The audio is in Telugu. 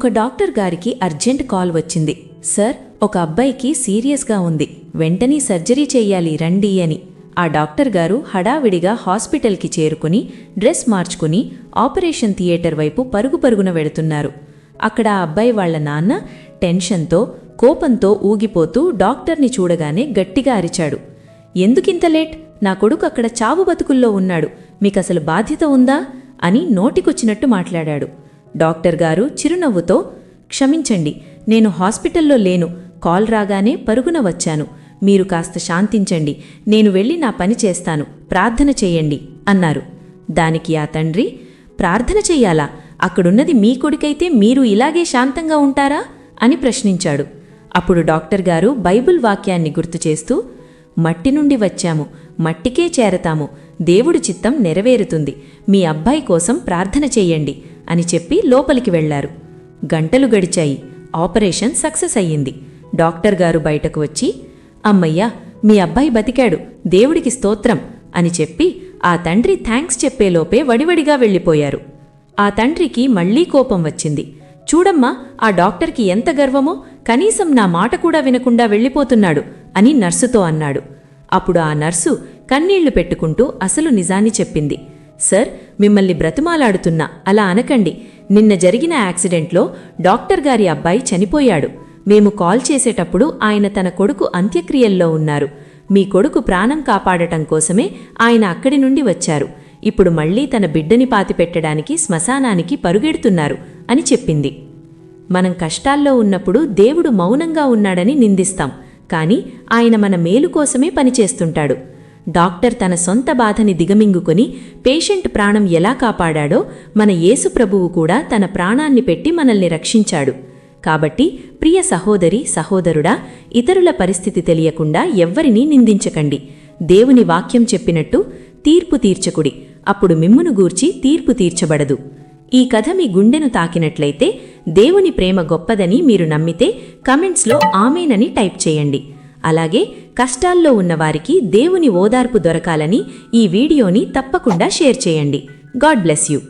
ఒక డాక్టర్ గారికి అర్జెంట్ కాల్ వచ్చింది. సార్ ఒక అబ్బాయికి సీరియస్గా ఉంది. వెంటనే సర్జరీ చేయాలి రండి అని. ఆ డాక్టర్ గారు హడావిడిగా హాస్పిటల్కి చేరుకుని డ్రెస్ మార్చుకుని ఆపరేషన్ థియేటర్ వైపు పరుగు పరుగున వెడుతున్నారు అక్కడ ఆ అబ్బాయి వాళ్ళ నాన్న టెన్షన్తో కోపంతో ఊగిపోతూ డాక్టర్ని చూడగానే గట్టిగా అరిచాడు. ఎందుకింత లేట్? నా కొడుకు అక్కడ చావు బతుకుల్లో ఉన్నాడు. మీకసలు బాధ్యత ఉందా? అని నోటికొచ్చినట్టు మాట్లాడాడు. డాక్టర్ గారు చిరునవ్వుతో క్షమించండి నేను హాస్పిటల్లో లేను. కాల్ రాగానే పరుగున వచ్చాను. మీరు కాస్త శాంతించండి. నేను వెళ్ళి నా పని చేస్తాను. ప్రార్థన చెయ్యండి అన్నారు. దానికి ఆ తండ్రి ప్రార్థన చెయ్యాలా అక్కడున్నది మీ కొడుకైతే మీరు ఇలాగే శాంతంగా ఉంటారా? అని ప్రశ్నించాడు. అప్పుడు డాక్టర్ గారు బైబిల్ వాక్యాన్ని గుర్తు చేస్తూ మట్టి నుండి వచ్చాము. మట్టికే చేరతాము. దేవుడి చిత్తం నెరవేరుతుంది. మీ అబ్బాయి కోసం ప్రార్థన చెయ్యండి అని చెప్పి లోపలికి వెళ్ళారు. గంటలు గడిచాయి. ఆపరేషన్ సక్సెస్ అయ్యింది. డాక్టర్ గారు బయటకు వచ్చి అమ్మయ్యా మీ అబ్బాయి బతికాడు. దేవుడికి స్తోత్రం అని చెప్పి ఆ తండ్రి థ్యాంక్స్ చెప్పేలోపే వడివడిగా వెళ్ళిపోయారు. ఆ తండ్రికి మళ్ళీ కోపం వచ్చింది. చూడమ్మా ఆ డాక్టర్కి ఎంత గర్వమో కనీసం నా మాట కూడా వినకుండా వెళ్ళిపోతున్నాడు అని నర్సుతో అన్నాడు. అప్పుడు ఆ నర్సు కన్నీళ్ళు పెట్టుకుంటూ అసలు నిజాన్ని చెప్పింది. సార్ మిమ్మల్ని బ్రతిమాలాడుతున్నా. అలా అనకండి. నిన్న జరిగిన యాక్సిడెంట్లో డాక్టర్ గారి అబ్బాయి చనిపోయాడు. మేము కాల్ చేసేటప్పుడు ఆయన తన కొడుకు అంత్యక్రియల్లో ఉన్నారు. మీ కొడుకు ప్రాణం కాపాడటం కోసమే ఆయన అక్కడి నుండి వచ్చారు. ఇప్పుడు మళ్ళీ తన బిడ్డని పాతిపెట్టడానికి శ్మశానానికి పరుగెడుతున్నారు అని చెప్పింది. మనం కష్టాల్లో ఉన్నప్పుడు దేవుడు మౌనంగా ఉన్నాడని నిందిస్తాం. కాని ఆయన మన మేలు కోసమే పనిచేస్తుంటాడు. డాక్టర్ తన సొంత బాధని దిగమింగుకొని పేషెంట్ ప్రాణం ఎలా కాపాడాడో మన యేసు ప్రభువు కూడా తన ప్రాణాన్ని పెట్టి మనల్ని రక్షించాడు. కాబట్టి ప్రియ సహోదరి సహోదరుడా ఇతరుల పరిస్థితి తెలియకుండా ఎవ్వరినీ నిందించకండి. దేవుని వాక్యం చెప్పినట్టు తీర్పు తీర్చకుడి అప్పుడు మిమ్మును గూర్చి తీర్పు తీర్చబడదు. ఈ కథ మీ గుండెను తాకినట్లయితే దేవుని ప్రేమ గొప్పదని మీరు నమ్మితే కమెంట్స్లో ఆమెనని టైప్ చేయండి. అలాగే కష్టాల్లో ఉన్నవారికి దేవుని ఓదార్పు దొరకాలని ఈ వీడియోని తప్పకుండా షేర్ చేయండి. God bless you.